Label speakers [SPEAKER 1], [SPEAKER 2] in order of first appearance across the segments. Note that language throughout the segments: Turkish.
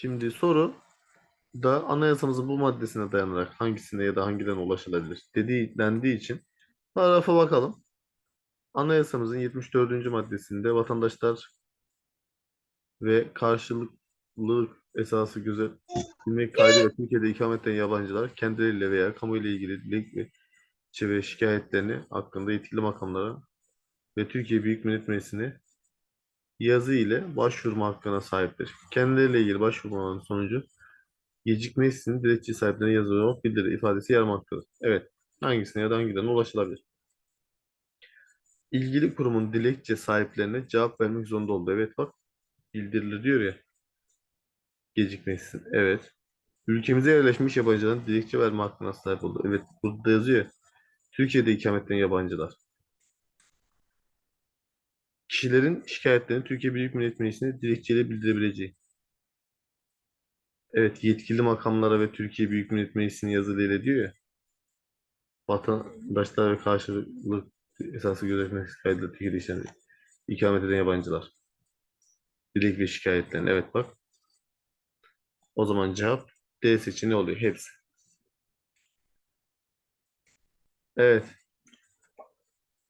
[SPEAKER 1] Şimdi soru da anayasamızın bu maddesine dayanarak hangisine ya da hangilerine ulaşılabilir dediği dendiği için paragrafa bakalım. Anayasamızın 74. maddesinde vatandaşlar ve karşılıklılık esası gözetilmek kaydıyla Türkiye'de ikamet eden yabancılar kendileriyle veya kamuyla ilgili dilekçe ve şikayetlerini hakkında yetkili makamlara ve Türkiye Büyük Millet Meclisi'ne yazı ile başvurma hakkına sahiptir. Kendileriyle ilgili başvurmanın sonucu gecikmesinin dilekçe sahiplerine yazılı olarak bildirir ifadesi yer almaktadır. Evet, hangisine ya da hangilerine ulaşılabilir? İlgili kurumun dilekçe sahiplerine cevap vermek zorunda oldu. Evet bak, bildirilir diyor ya. Gecikmesin. Evet. Ülkemize yerleşmiş yabancıların dilekçe verme hakkına sahip oldu. Evet, burada yazıyor ya. Türkiye'de ikamet eden yabancılar. Kişilerin şikayetlerini Türkiye Büyük Millet Meclisi'ne dilekçeyle bildirebileceği. Evet, yetkili makamlara ve Türkiye Büyük Millet Meclisi'nin yazılı ile diyor ya. Vatandaşlar ve karşılıklı esası gözetmek kaydıyla Türkiye'de işlem ikamet eden yabancılar. Dilek ve şikayetlerini. Evet bak. O zaman cevap D seçeneği oluyor. Hepsi. Evet.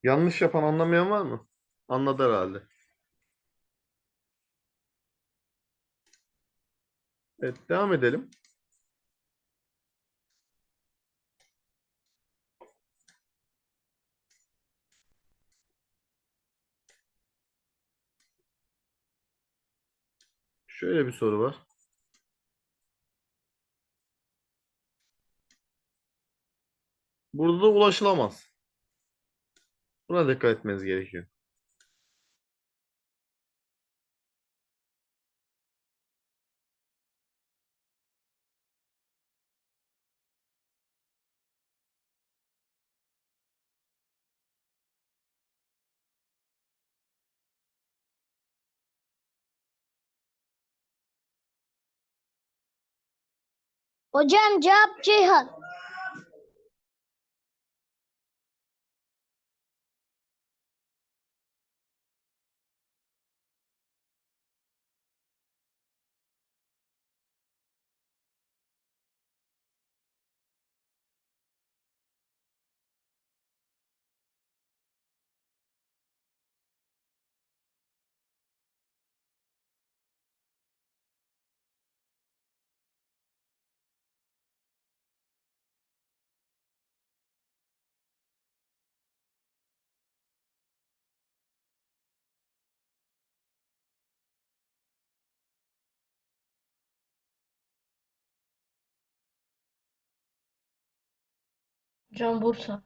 [SPEAKER 1] Yanlış yapan anlamayan var mı? Anladı herhalde. Evet, devam edelim. Şöyle bir soru var. Burada da ulaşılamaz. Buna dikkat etmeniz gerekiyor.
[SPEAKER 2] Hocam cevap Ceyhan.
[SPEAKER 3] Hocam Bursa.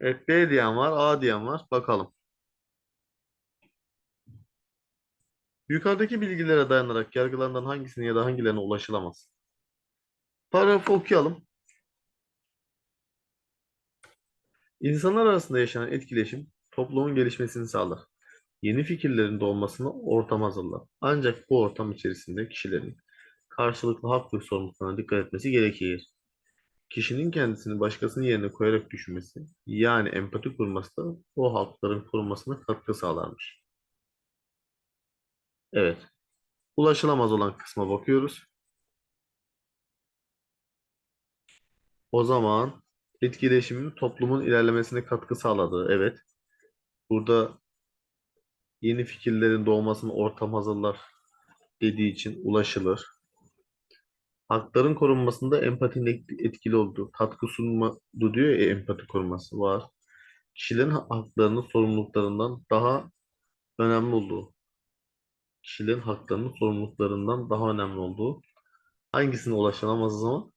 [SPEAKER 1] Evet, B diyen var, A diyen var. Bakalım. Yukarıdaki bilgilere dayanarak yargılarından hangisine ya da hangilerine ulaşılamaz? Paragrafı okuyalım. İnsanlar arasında yaşanan etkileşim toplumun gelişmesini sağlar. Yeni fikirlerin doğmasını ortam hazırlar. Ancak bu ortam içerisinde kişilerin karşılıklı hak ve sorumluluklarına dikkat etmesi gerekir. Kişinin kendisini başkasının yerine koyarak düşünmesi, yani empati kurması da o hakların korunmasına katkı sağlarmış. Evet. Ulaşılamaz olan kısma bakıyoruz. O zaman etkileşimin toplumun ilerlemesine katkı sağladığı, evet. Burada yeni fikirlerin doğmasını ortam hazırlar dediği için ulaşılır. Hakların korunmasında empatinin et- etkili olduğu, katkı sunma diyor ya empati koruması var. Kişilerin ha- haklarının sorumluluklarından daha önemli olduğu, kişilerin haklarının sorumluluklarından daha önemli olduğu hangisine ulaşılamaz o zaman?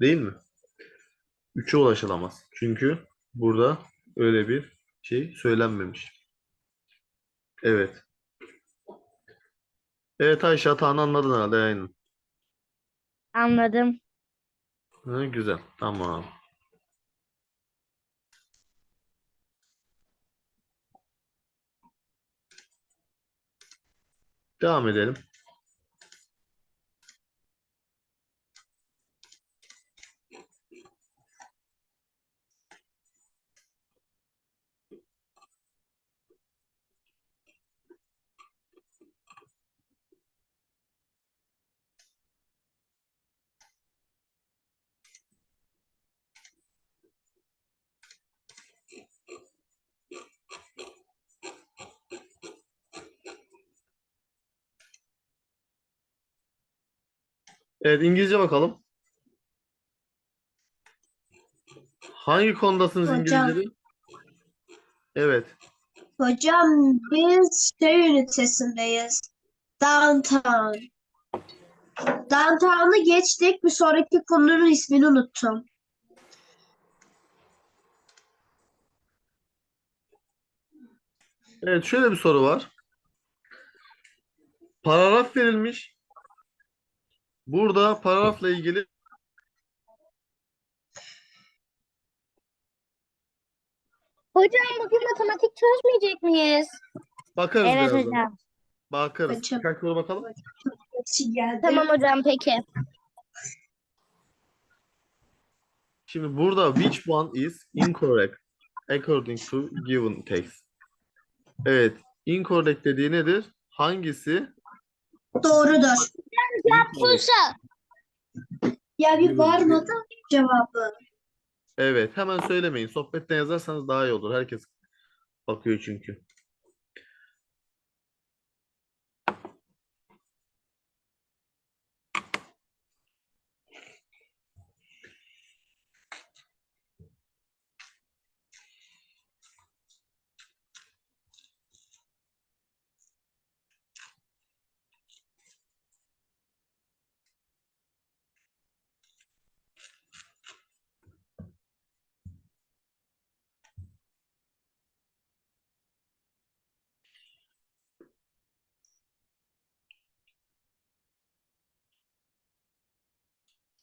[SPEAKER 1] Değil mi? Üçe ulaşılamaz. Çünkü burada öyle bir şey söylenmemiş. Evet. Evet Ayşe hatanı anladın herhalde yayının.
[SPEAKER 2] Anladım.
[SPEAKER 1] Hı, güzel. Tamam. Devam edelim. Evet İngilizce bakalım. Hangi konudasınız
[SPEAKER 3] Hocam.
[SPEAKER 1] İngilizce'de? Evet.
[SPEAKER 3] Hocam biz şey ünitesindeyiz. Downtown. Downtown'ı geçtik. Bir sonraki konunun ismini unuttum.
[SPEAKER 1] Evet şöyle bir soru var. Paragraf verilmiş. Burada paragrafla ilgili
[SPEAKER 2] Hocam bugün matematik çözmeyecek miyiz?
[SPEAKER 1] bakarız
[SPEAKER 2] Evet
[SPEAKER 1] birazdan.
[SPEAKER 2] hocam.
[SPEAKER 1] Bakarız.
[SPEAKER 3] Hocam.
[SPEAKER 1] Birkaç soru bakalım.
[SPEAKER 3] Hepsi geldi.
[SPEAKER 2] Tamam hocam peki.
[SPEAKER 1] Şimdi burada which one is incorrect according to given text? Evet. Incorrect dediği nedir? Hangisi?
[SPEAKER 3] Doğrudur.
[SPEAKER 2] Bursa.
[SPEAKER 3] Ya bir varmadı cevabı.
[SPEAKER 1] Evet. Hemen söylemeyin. Sohbetten yazarsanız daha iyi olur. Herkes bakıyor çünkü.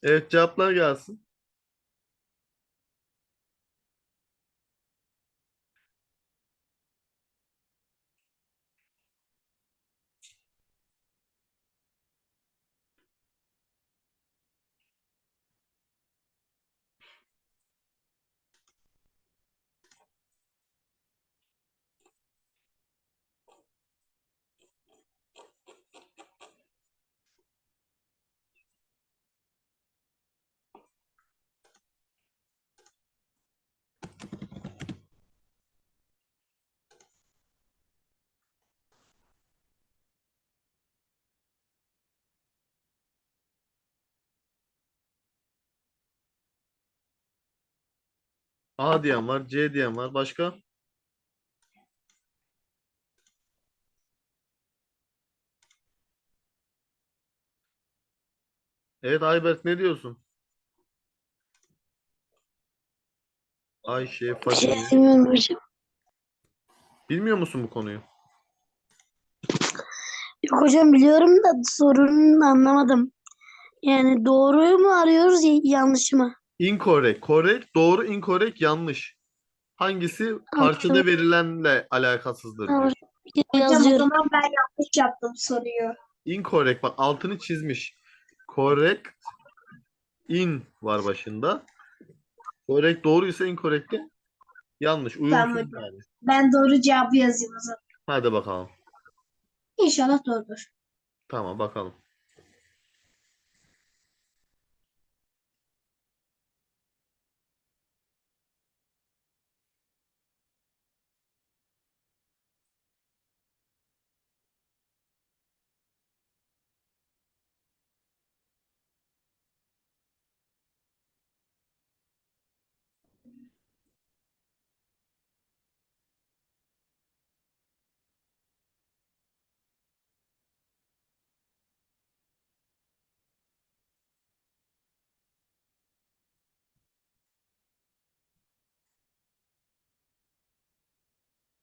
[SPEAKER 1] Evet cevaplar gelsin. A diyen var, C diyen var. Başka? Evet Ayberk ne diyorsun? Ayşe, Fatime.
[SPEAKER 4] Bilmiyorum hocam.
[SPEAKER 1] Bilmiyor musun bu konuyu?
[SPEAKER 4] Yok hocam biliyorum da sorunu anlamadım. Yani doğruyu mu arıyoruz y- yanlış mı?
[SPEAKER 1] Incorrect, correct, doğru, incorrect, yanlış. Hangisi parçada verilenle alakasızdır
[SPEAKER 4] Tamam.
[SPEAKER 1] diyor.
[SPEAKER 3] Hocam o
[SPEAKER 4] Yazıyorum.
[SPEAKER 3] zaman ben yanlış yaptım soruyu.
[SPEAKER 1] Incorrect bak altını çizmiş. Correct in var başında. Correct doğruysa incorrect de yanlış.
[SPEAKER 3] Tamam
[SPEAKER 1] Uyumsuz
[SPEAKER 3] hocam.
[SPEAKER 1] yani.
[SPEAKER 3] Ben doğru cevabı yazayım o zaman.
[SPEAKER 1] Hadi bakalım.
[SPEAKER 3] İnşallah doğrudur.
[SPEAKER 1] Tamam bakalım.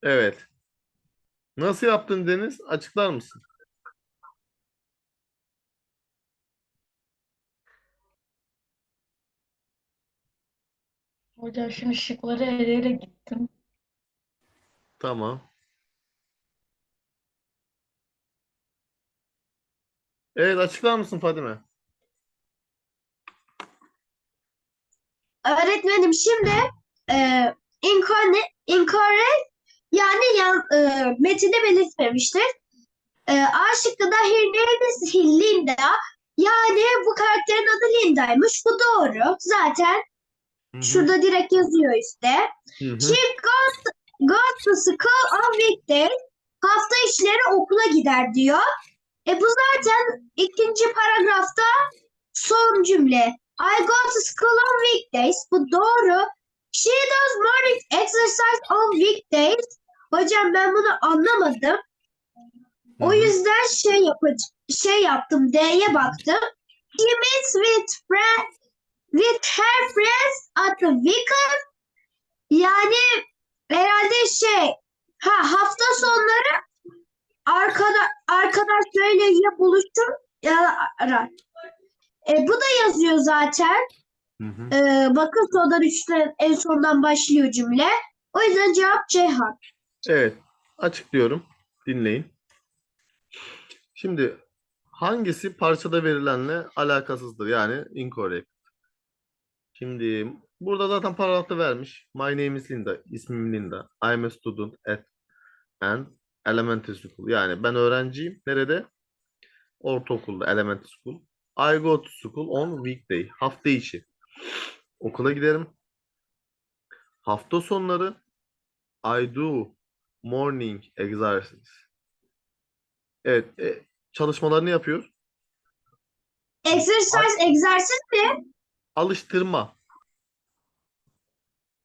[SPEAKER 1] Evet. Nasıl yaptın Deniz? Açıklar mısın?
[SPEAKER 5] Hocam şimdi şıkları eleyerek gittim.
[SPEAKER 1] Tamam. Evet açıklar mısın Fadime?
[SPEAKER 3] Öğretmenim şimdi e, incorrect, incorrect yani yan, e, metinde belirtmemiştir. E, A şıkkında her name is Linda. Yani bu karakterin adı Linda'ymış. Bu doğru. Zaten
[SPEAKER 1] Hı hı.
[SPEAKER 3] şurada direkt yazıyor işte.
[SPEAKER 1] Hı hı.
[SPEAKER 3] She goes, goes to school on weekday. Hafta içleri okula gider diyor. E bu zaten ikinci paragrafta son cümle. I go to school on weekdays. Bu doğru. She does morning exercise on weekdays. Hocam ben bunu anlamadım. O yüzden şey yapacağım. Şey yaptım. D'ye baktım. She meets with friends with her friends at the weekend. Yani herhalde şey ha hafta sonları arkada arkadaşlarıyla buluşur ya arar. E, bu da yazıyor zaten.
[SPEAKER 1] Hı hı.
[SPEAKER 3] E, bakın sondan üçten en sondan başlıyor cümle. O yüzden cevap Ceyhan.
[SPEAKER 1] Evet, açıklıyorum. Dinleyin. Şimdi hangisi parçada verilenle alakasızdır? Yani incorrect. Şimdi burada zaten paragrafta vermiş. My name is Linda. İsmim Linda. I'm a student at an elementary school. Yani ben öğrenciyim. Nerede? Ortaokulda, elementary school. I go to school on weekday. Hafta içi. Okula giderim. Hafta sonları I do morning exercise. Evet, e, çalışmalarını yapıyor.
[SPEAKER 3] Exercise, egzersiz mi?
[SPEAKER 1] Alıştırma.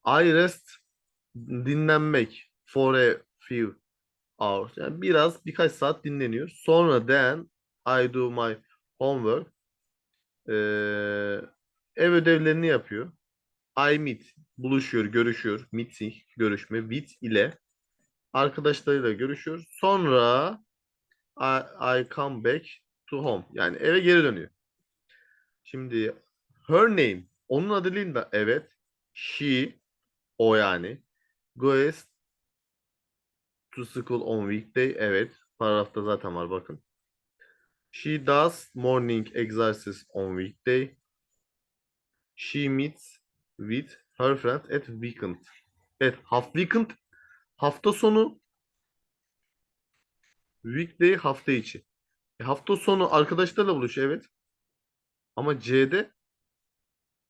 [SPEAKER 1] I rest dinlenmek for a few hours. Yani biraz birkaç saat dinleniyor. Sonra then I do my homework. Ee, ev ödevlerini yapıyor. I meet buluşuyor, görüşüyor. Meeting görüşme with ile arkadaşlarıyla görüşüyor. Sonra I, I come back to home. Yani eve geri dönüyor. Şimdi her name onun adı Linda. Evet. She o yani. Goes to school on weekday. Evet. Paragrafta zaten var bakın. She does morning exercise on weekday. She meets with her friends at weekend. Evet, half weekend hafta sonu weekday hafta içi. E, hafta sonu arkadaşlarla buluşuyor evet. Ama C'de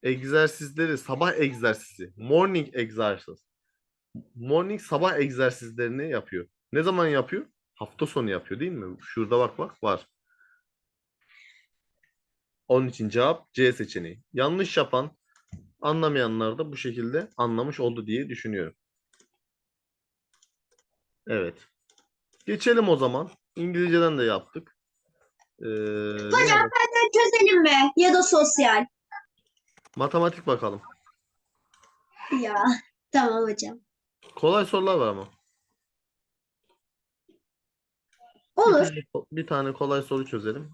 [SPEAKER 1] egzersizleri, sabah egzersizi, morning exercise. Morning sabah egzersizlerini yapıyor. Ne zaman yapıyor? Hafta sonu yapıyor değil mi? Şurada bak bak var. Onun için cevap C seçeneği. Yanlış yapan, anlamayanlar da bu şekilde anlamış oldu diye düşünüyorum. Evet. Geçelim o zaman. İngilizceden de yaptık. Ee,
[SPEAKER 3] Hocam benden çözelim mi? Ya da sosyal.
[SPEAKER 1] matematik bakalım.
[SPEAKER 3] Ya tamam hocam.
[SPEAKER 1] Kolay sorular var ama. Bir
[SPEAKER 3] Olur.
[SPEAKER 1] tane, bir tane kolay soru çözelim.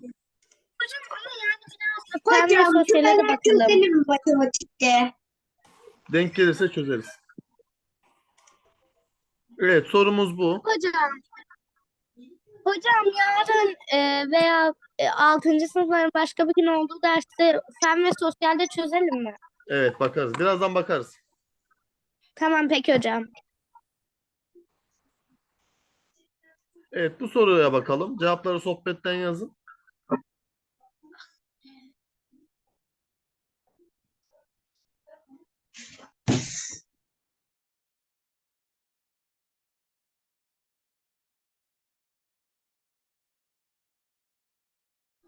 [SPEAKER 2] Ve
[SPEAKER 3] Hocam
[SPEAKER 2] sosyale de
[SPEAKER 3] benden
[SPEAKER 2] bakalım.
[SPEAKER 3] çözelim mi matematikte?
[SPEAKER 1] Denk gelirse çözeriz. Evet sorumuz bu.
[SPEAKER 2] Hocam. Hocam yarın e, veya e, 6. sınıfların başka bir gün olduğu derste fen ve sosyalde çözelim mi?
[SPEAKER 1] Evet bakarız. Birazdan bakarız.
[SPEAKER 2] Tamam peki hocam.
[SPEAKER 1] Evet bu soruya bakalım. Cevapları sohbetten yazın.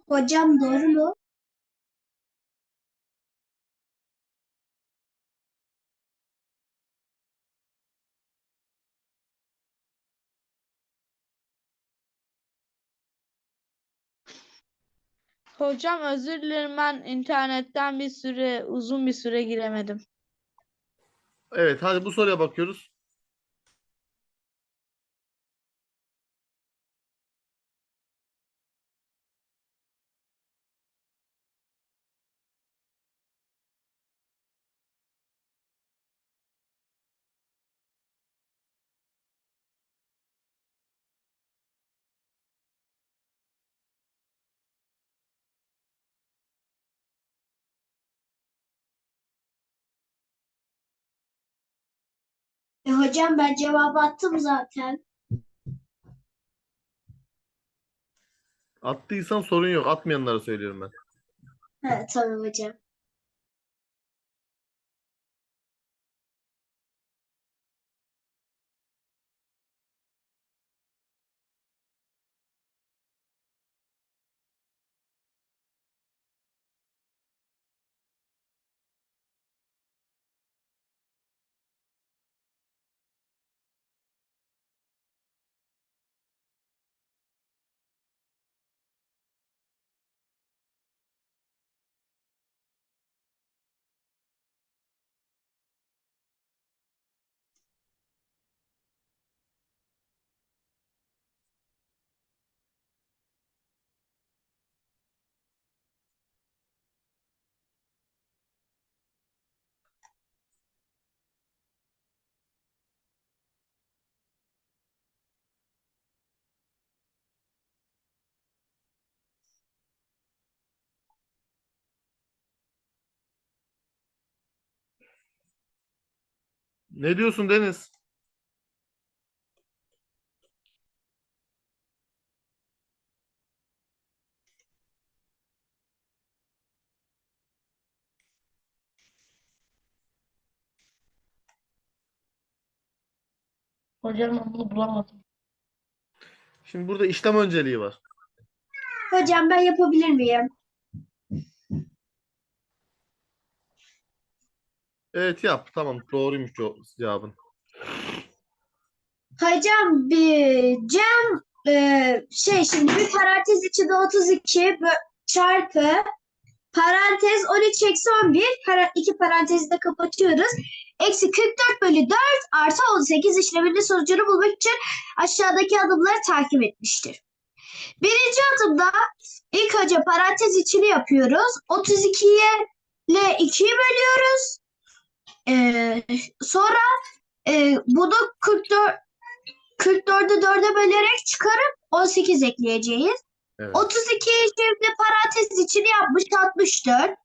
[SPEAKER 3] Hocam doğru mu?
[SPEAKER 6] Hocam özür dilerim ben internetten bir süre uzun bir süre giremedim.
[SPEAKER 1] Evet hadi bu soruya bakıyoruz.
[SPEAKER 3] E, hocam ben cevabı attım zaten.
[SPEAKER 1] Attıysan sorun yok. Atmayanlara söylüyorum ben.
[SPEAKER 3] Ha, tamam hocam.
[SPEAKER 1] Ne diyorsun Deniz?
[SPEAKER 5] Hocam ben bunu bulamadım.
[SPEAKER 1] Şimdi burada işlem önceliği var.
[SPEAKER 3] Hocam ben yapabilir miyim?
[SPEAKER 1] Evet yap. Tamam. Doğruymuş ce- cevabın.
[SPEAKER 3] Hocam bir Cem e, şey şimdi bir parantez içinde 32 bö- çarpı parantez 13 eksi 11 para, iki parantezi de kapatıyoruz. Eksi 44 bölü 4 artı 18 işleminin sonucunu bulmak için aşağıdaki adımları takip etmiştir. Birinci adımda ilk önce parantez içini yapıyoruz. 32'ye ile 2'yi bölüyoruz. Ee, sonra e, bunu 44 44'ü 4'e bölerek çıkarıp 18 ekleyeceğiz.
[SPEAKER 1] Evet.
[SPEAKER 3] 32'yi şimdi parantez içini yapmış 64.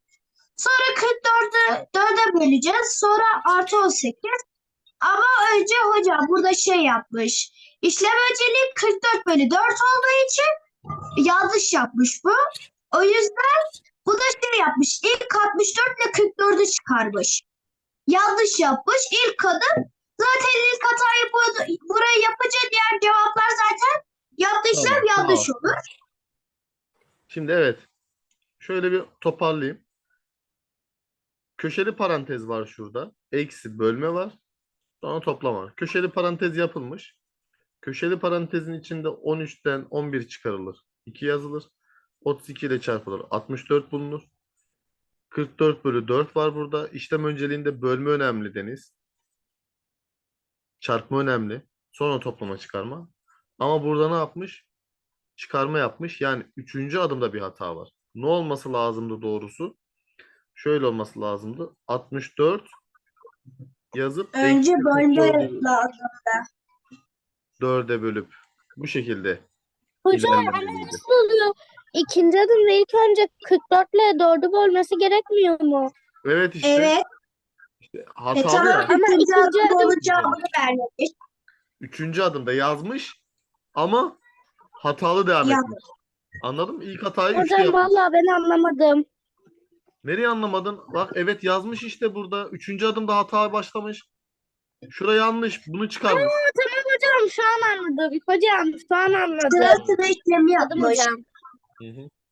[SPEAKER 3] Sonra 44'ü 4'e böleceğiz. Sonra artı 18. Ama önce hocam burada şey yapmış. İşlem önceliği 44 bölü 4 olduğu için yanlış yapmış bu. O yüzden bu da şey yapmış. İlk 64 ile 44'ü çıkarmış. Yanlış yapmış. İlk adım zaten ilk hatayı bu, buraya yapınca diğer cevaplar zaten yaptığı işlem
[SPEAKER 1] Tamam,
[SPEAKER 3] yanlış
[SPEAKER 1] tamam.
[SPEAKER 3] olur.
[SPEAKER 1] Şimdi evet. Şöyle bir toparlayayım. Köşeli parantez var şurada. Eksi bölme var. Sonra toplama. Köşeli parantez yapılmış. Köşeli parantezin içinde 13'ten 11 çıkarılır. 2 yazılır. 32 ile çarpılır. 64 bulunur. 44 bölü 4 var burada. İşlem önceliğinde bölme önemli Deniz. Çarpma önemli. Sonra toplama çıkarma. Ama burada ne yapmış? Çıkarma yapmış. Yani üçüncü adımda bir hata var. Ne olması lazımdı doğrusu? Şöyle olması lazımdı. 64 yazıp
[SPEAKER 3] Önce bölme
[SPEAKER 1] 44'ü
[SPEAKER 3] lazım.
[SPEAKER 1] 4'e bölüp bu şekilde
[SPEAKER 2] Hocam ama nasıl oluyor? İkinci adımda ilk önce 44 ile 4'ü bölmesi gerekmiyor mu?
[SPEAKER 1] Evet işte
[SPEAKER 3] Evet. E
[SPEAKER 1] hatalı
[SPEAKER 3] tamam.
[SPEAKER 1] ya.
[SPEAKER 2] Ama
[SPEAKER 3] ikinci
[SPEAKER 2] ikinci
[SPEAKER 3] adım
[SPEAKER 2] adım-
[SPEAKER 3] olacağını vermemiş.
[SPEAKER 1] Üçüncü adımda yazmış ama hatalı devam
[SPEAKER 3] Yanlış.
[SPEAKER 1] etmiş. Anladın mı? İlk hatayı üçte
[SPEAKER 2] Hocam
[SPEAKER 1] yapmış.
[SPEAKER 2] vallahi ben anlamadım.
[SPEAKER 1] Nereye anlamadın? Bak evet yazmış işte burada. Üçüncü adımda hata başlamış. Şura yanlış. Bunu çıkarmış.
[SPEAKER 2] Tamam hocam şu an anladım. Hocam şu an anladım.
[SPEAKER 3] Sırasını işlemi
[SPEAKER 2] Anladım
[SPEAKER 3] yapmış.
[SPEAKER 2] hocam.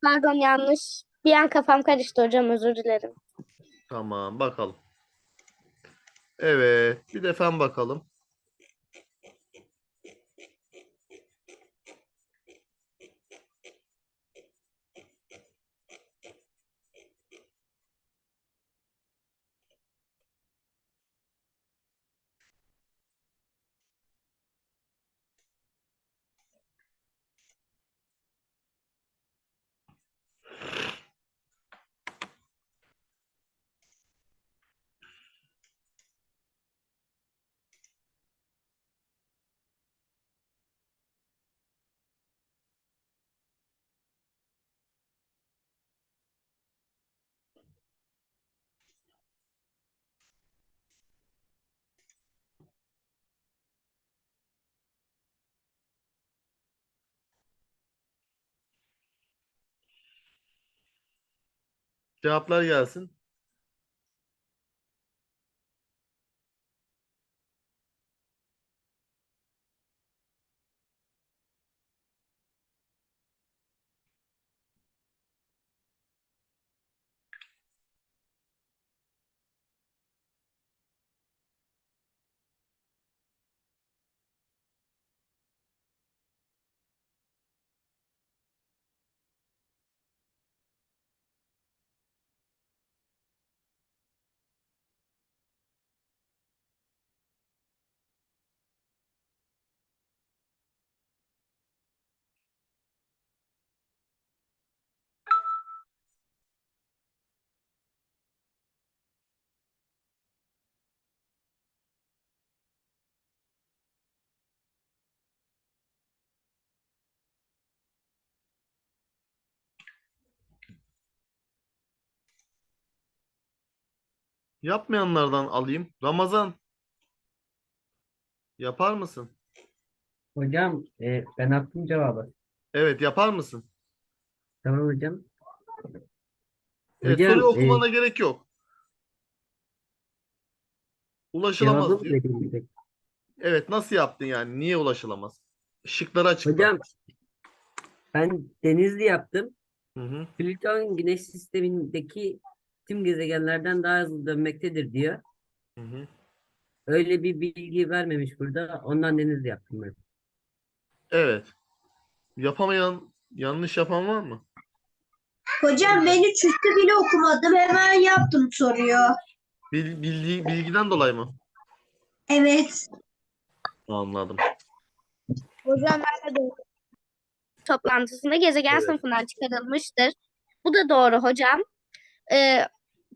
[SPEAKER 2] Pardon yanlış. Bir an kafam karıştı hocam özür dilerim.
[SPEAKER 1] Tamam bakalım. Evet. Bir de fen bakalım. Cevaplar gelsin. Yapmayanlardan alayım. Ramazan. Yapar mısın?
[SPEAKER 7] Hocam e, ben attım cevabı.
[SPEAKER 1] Evet, yapar mısın?
[SPEAKER 7] Tamam hocam.
[SPEAKER 1] Evet,
[SPEAKER 7] Hocam,
[SPEAKER 1] soruyu
[SPEAKER 7] e,
[SPEAKER 1] okumana gerek yok. Ulaşılamaz
[SPEAKER 7] Cevabı
[SPEAKER 1] diyor.
[SPEAKER 7] vereyim bir dakika.
[SPEAKER 1] Evet, nasıl yaptın yani? Niye ulaşılamaz? Şıkları açıkla.
[SPEAKER 7] Hocam ben Denizli yaptım.
[SPEAKER 1] Hı hı.
[SPEAKER 7] Plüton Güneş sistemindeki tüm gezegenlerden daha hızlı dönmektedir diyor.
[SPEAKER 1] Hı hı.
[SPEAKER 7] Öyle bir bilgi vermemiş burada. Ondan Denizli yaptım ben.
[SPEAKER 1] Evet. Yapamayan, yanlış yapan var mı?
[SPEAKER 3] Hocam ben üç üstü bile okumadım. Hemen yaptım soruyu.
[SPEAKER 1] Bil, bildiği, bilgiden dolayı mı?
[SPEAKER 3] Evet.
[SPEAKER 1] Anladım.
[SPEAKER 2] Hocam ben de doğru. Toplantısında gezegen
[SPEAKER 1] Evet.
[SPEAKER 2] sınıfından çıkarılmıştır. Bu da doğru hocam. Ee,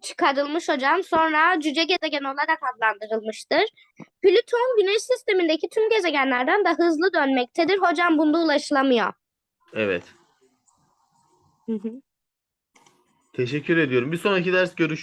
[SPEAKER 2] çıkarılmış hocam. Sonra cüce gezegen olarak adlandırılmıştır. Plüton güneş sistemindeki tüm gezegenlerden daha hızlı dönmektedir. Hocam bunda ulaşılamıyor.
[SPEAKER 1] Evet.
[SPEAKER 2] Hı hı.
[SPEAKER 1] Teşekkür ediyorum. Bir sonraki ders görüşürüz.